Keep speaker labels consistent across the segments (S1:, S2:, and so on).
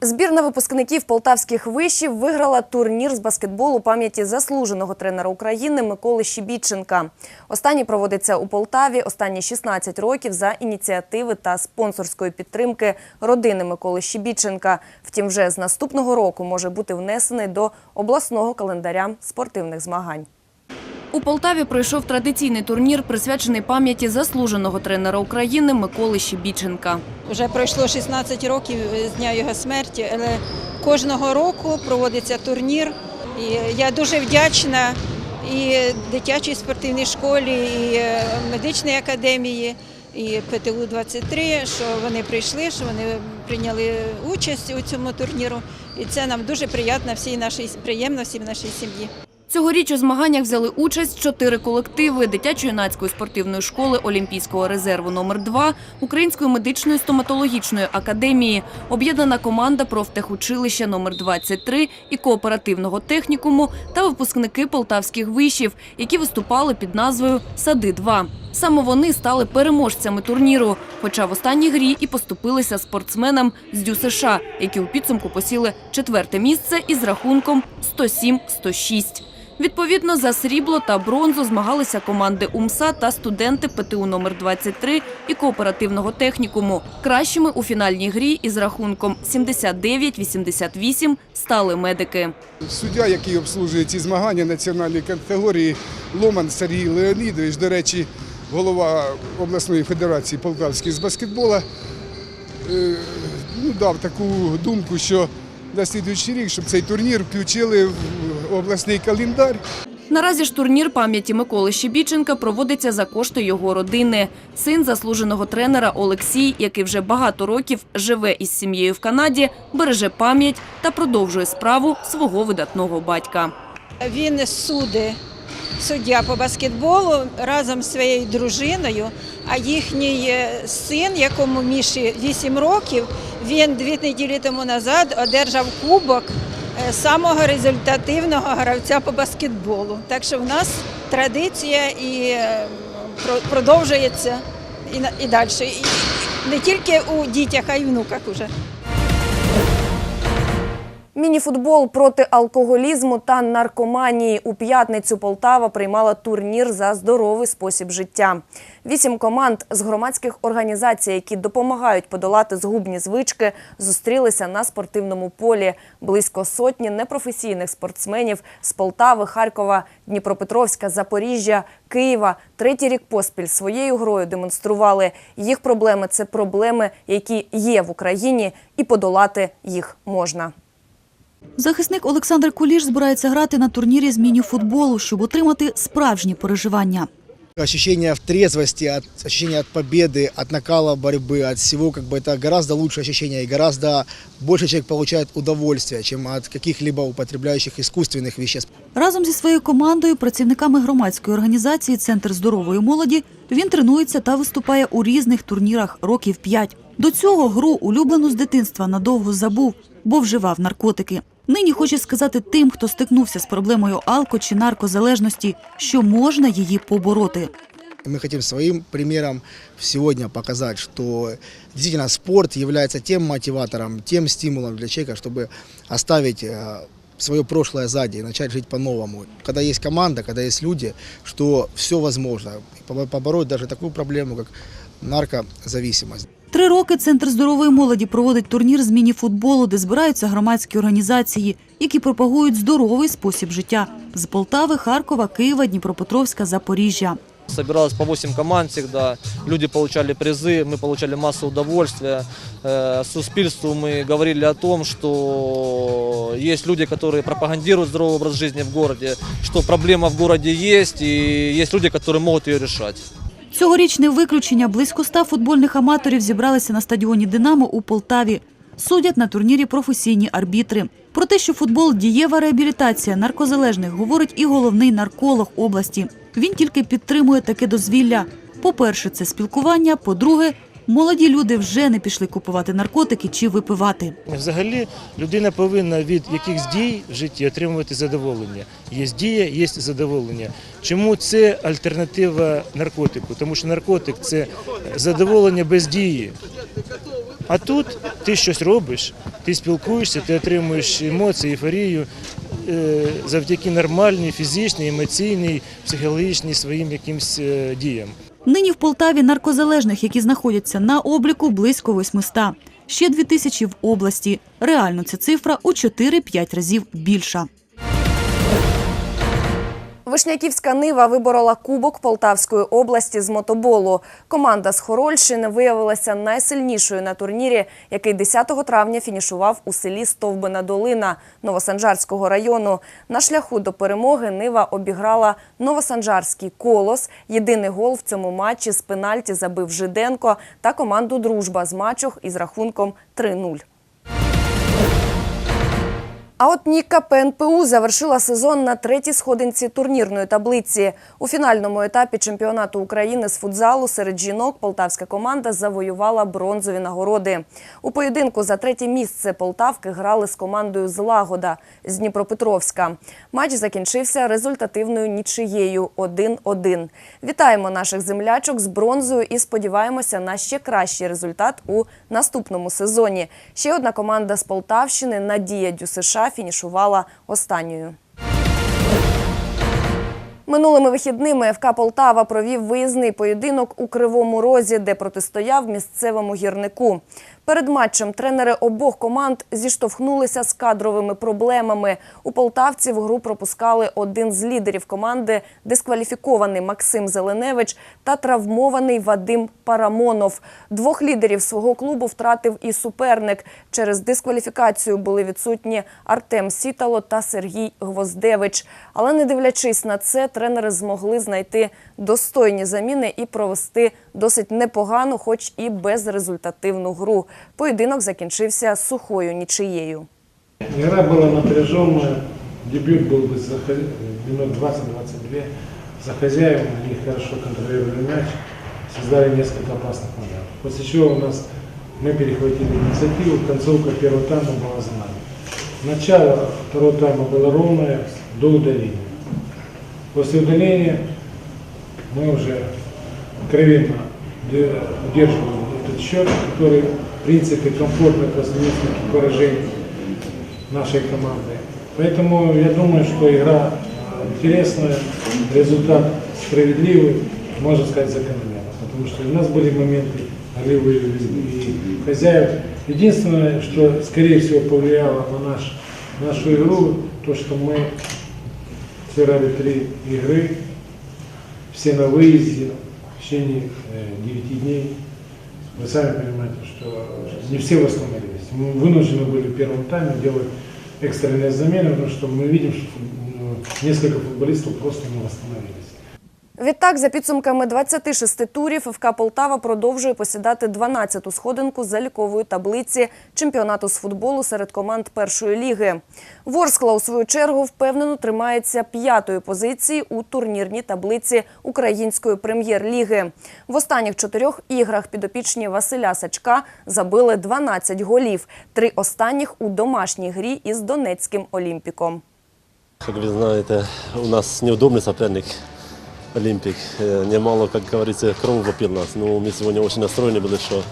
S1: Збірна випускників полтавських вишів виграла турнір з баскетболу пам'яті заслуженого тренера України Миколи Щебіченка. Останній проводиться у Полтаві останні 16 років за ініціативи та спонсорської підтримки родини Миколи Щебіченка. Втім, вже з наступного року може бути внесений до обласного календаря спортивних змагань. У Полтаві пройшов традиційний турнір, присвячений пам'яті заслуженого тренера України Миколи Щебіченка.
S2: Вже пройшло 16 років з дня його смерті, але кожного року проводиться турнір. І я дуже вдячна і дитячій спортивній школі, і е, медичній академії, і ПТУ 23 що вони прийшли, що вони прийняли участь у цьому турніру. І це нам дуже приємно всій нашій приємно всій нашій сім'ї.
S1: Цьогоріч у змаганнях взяли участь чотири колективи дитячо-юнацької спортивної школи Олімпійського резерву номер 2 Української медичної стоматологічної академії, об'єднана команда профтехучилища номер 23 і кооперативного технікуму та випускники полтавських вишів, які виступали під назвою Сади 2 Саме вони стали переможцями турніру, хоча в останній грі і поступилися спортсменам з ДЮ США, які у підсумку посіли четверте місце із рахунком 107-106. Відповідно, за срібло та бронзу змагалися команди УМСА та студенти ПТУ номер 23 і кооперативного технікуму. Кращими у фінальній грі із рахунком 79-88 стали медики.
S3: Суддя, який обслужує ці змагання національної категорії, Ломан Сергій Леонідович, до речі, голова обласної федерації Полтавської з баскетбола, е, ну, дав таку думку, що на слідуючий рік, щоб цей турнір включили в обласний календар.
S1: Наразі ж турнір пам'яті Миколи Щебіченка проводиться за кошти його родини. Син заслуженого тренера Олексій, який вже багато років живе із сім'єю в Канаді, береже пам'ять та продовжує справу свого видатного батька.
S2: Він суди, суддя по баскетболу разом з своєю дружиною, а їхній е, син, якому Міші 8 років, він дві неділі тому назад одержав кубок самого результативного гравця по баскетболу. Так що в нас традиція і е, продовжується і далі. І не тільки у дітях, а й внуках уже.
S1: Мініфутбол проти алкоголізму та наркоманії у п'ятницю Полтава приймала турнір за здоровий спосіб життя. Вісім команд з громадських організацій, які допомагають подолати згубні звички, зустрілися на спортивному полі. Близько сотні непрофесійних спортсменів з Полтави, Харкова, Дніпропетровська, Запоріжжя, Києва третій рік поспіль своєю грою демонстрували їх проблеми. Це проблеми, які є в Україні, і подолати їх можна.
S4: Захисник Олександр Куліш збирається грати на турнірі з міні-футболу, щоб отримати справжні переживання.
S5: Ощущение в трезвости, от, ощущение от победы, от накала борьбы, от всего, как бы это гораздо лучшее ощущение и гораздо больше человек получает удовольствия, чем от каких-либо употребляющих искусственных веществ.
S4: Разом зі своєю командою, працівниками громадської організації Центр здорової молоді, він тренується та виступає у різних турнірах років п'ять. До цього гру улюблену з дитинства надовго забув, бо вживав наркотики. Нині хоче сказати тим, хто стикнувся з проблемою алко чи наркозалежності, що можна її побороти.
S5: И Мы хотим своим примером сегодня показать, что действительно спорт является тем мотиватором, тем стимулом для человека, чтобы оставить э, свое прошлое сзади и начать жить по-новому. Когда есть команда, когда есть люди, что все возможно. И побо- Побороть даже такую проблему, как наркозависимость.
S4: Три роки Центр здорової молоді проводить турнір з міні-футболу, де збираються громадські організації, які пропагують здоровий спосіб життя з Полтави, Харкова, Києва, Дніпропетровська, Запоріжжя.
S6: Собиралось по 8 команд всегда, люди получали призы, мы получали массу удовольствия. Э, Суспільству мы говорили о том, что есть люди, которые пропагандируют здоровый образ жизни в городе, что проблема в городе есть, и есть люди, которые могут ее решать.
S4: Цьогорічне виключення близько ста футбольних аматорів зібралися на стадіоні Динамо у Полтаві. Судять на турнірі професійні арбітри. Про те, що футбол дієва реабілітація наркозалежних, говорить і головний нарколог області. Він тільки підтримує таке дозвілля. По-перше, це спілкування. По-друге, молоді люди вже не пішли купувати наркотики чи випивати.
S7: Взагалі людина повинна від якихось дій в житті отримувати задоволення. Є дія, є задоволення. Чому це альтернатива наркотику? Тому що наркотик це задоволення без дії. А тут ти щось робиш, ти спілкуєшся, ти отримуєш емоції, ейфорію е, завдяки нормальній фізичній, емоційній, психологічній своїм якимсь е, діям.
S4: Нині в Полтаві наркозалежних, які знаходяться на обліку, близько 800. Ще 2 тисячі в області. Реально ця цифра у 4-5 разів більша.
S1: Вишняківська нива виборола кубок Полтавської області з мотоболу. Команда з Хорольщини виявилася найсильнішою на турнірі, який 10 травня фінішував у селі Стовбина Долина Новосанжарського району. На шляху до перемоги Нива обіграла Новосанжарський колос. Єдиний гол в цьому матчі з пенальті забив Жиденко та команду Дружба з Мачух із рахунком 3-0. А от Ніка ПНПУ завершила сезон на третій сходинці турнірної таблиці. У фінальному етапі чемпіонату України з футзалу серед жінок полтавська команда завоювала бронзові нагороди. У поєдинку за третє місце Полтавки грали з командою Злагода з Дніпропетровська. Матч закінчився результативною нічиєю 1-1. Вітаємо наших землячок з бронзою і сподіваємося на ще кращий результат у наступному сезоні. Ще одна команда з Полтавщини Надія Фінішувала останньою. Минулими вихідними ФК Полтава провів виїзний поєдинок у Кривому Розі, де протистояв місцевому гірнику. Перед матчем тренери обох команд зіштовхнулися з кадровими проблемами. У полтавців гру пропускали один з лідерів команди, дискваліфікований Максим Зеленевич та травмований Вадим Парамонов. Двох лідерів свого клубу втратив і суперник. Через дискваліфікацію були відсутні Артем Сітало та Сергій Гвоздевич. Але не дивлячись на це, тренери змогли знайти достойні заміни і провести досить непогану, хоч і безрезультативну гру. Поєдинок закінчився сухою нічиєю.
S8: Игра была напряженная, дебют был бы за хо- минут 20-22. За хозяевами они хорошо контролировали мяч, создали несколько опасных моментов. После чего у нас мы перехватили инициативу, концовка первого тайма была за нами. Начало второго тайма было ровное до удаления. После удаления мы уже откровенно де- удерживали этот счет, который комфортно после нескольких поражений нашей команды. Поэтому я думаю, что игра э, интересная, результат справедливый, можно сказать закономерно. Потому что у нас были моменты голевые и хозяев. Единственное, что скорее всего повлияло на наш, нашу игру, то, что мы сыграли три игры, все на выезде в течение э, 9 дней. Вы сами понимаете, что не все восстановились. Мы вынуждены были в первом тайме делать экстренные замены, потому что мы видим, что э, несколько футболистов просто не восстановились.
S1: Відтак, за підсумками 26 турів, ФК Полтава продовжує посідати 12-ту сходинку залікової таблиці чемпіонату з футболу серед команд першої ліги. Ворскла, у свою чергу, впевнено тримається п'ятої позиції у турнірній таблиці української прем'єр-ліги. В останніх чотирьох іграх підопічні Василя Сачка забили 12 голів. Три останніх у домашній грі із Донецьким Олімпіком.
S9: Как вы знаете, у нас неудобный соперник Олимпик. Немало, как говорится, кровь попил нас. Но мы сегодня очень настроены были, что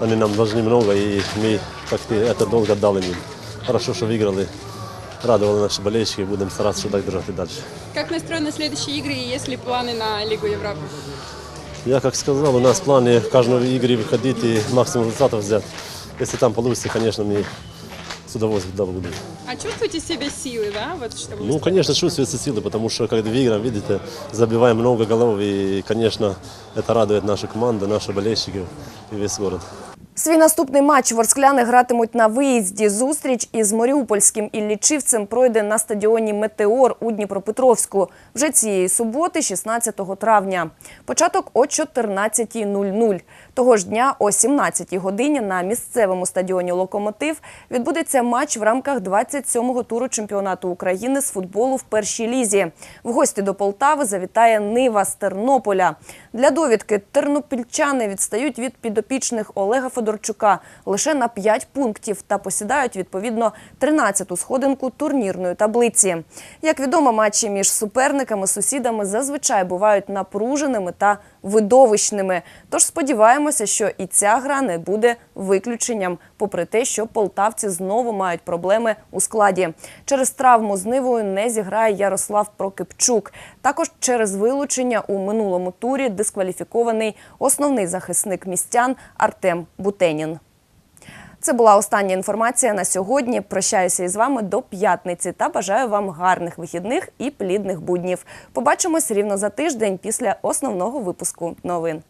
S9: они нам должны много, и мы как-то это долго дали им. Хорошо, что выиграли. Радовали наши болельщики, будем стараться что так держать и дальше.
S10: Как настроены следующие игры и есть ли планы на Лигу Европы?
S9: Я, как сказал, у нас в плане в каждой игре выходить и максимум результатов взять. Если там получится, конечно, мы с удовольствием туда будем.
S10: А чувствуете в себе силы, да? Вот, чтобы
S9: Ну, конечно, чувствуется силы, потому что когда выиграем, видите, забиваем много голов, и, конечно, это радует нашу команду, наших болельщиков и весь город.
S1: Свій наступний матч ворскляни гратимуть на виїзді. Зустріч із Маріупольським Іллічівцем пройде на стадіоні Метеор у Дніпропетровську вже цієї суботи, 16 травня. Початок о 14.00. Того ж дня о 17 годині на місцевому стадіоні Локомотив відбудеться матч в рамках 27-го туру чемпіонату України з футболу в першій лізі. В гості до Полтави завітає Нива з Тернополя. Для довідки тернопільчани відстають від підопічних Олега Федорчука лише на 5 пунктів та посідають відповідно 13-ту сходинку турнірної таблиці. Як відомо, матчі між суперниками, сусідами зазвичай бувають напруженими та видовищними. Тож сподіваємося, що і ця гра не буде виключенням, попри те, що полтавці знову мають проблеми у складі. Через травму з нивою не зіграє Ярослав Прокипчук. Також через вилучення у минулому турі дискваліфікований основний захисник містян Артем Бутенін. Це була остання інформація на сьогодні. Прощаюся із вами до п'ятниці та бажаю вам гарних вихідних і плідних буднів. Побачимось рівно за тиждень після основного випуску новин.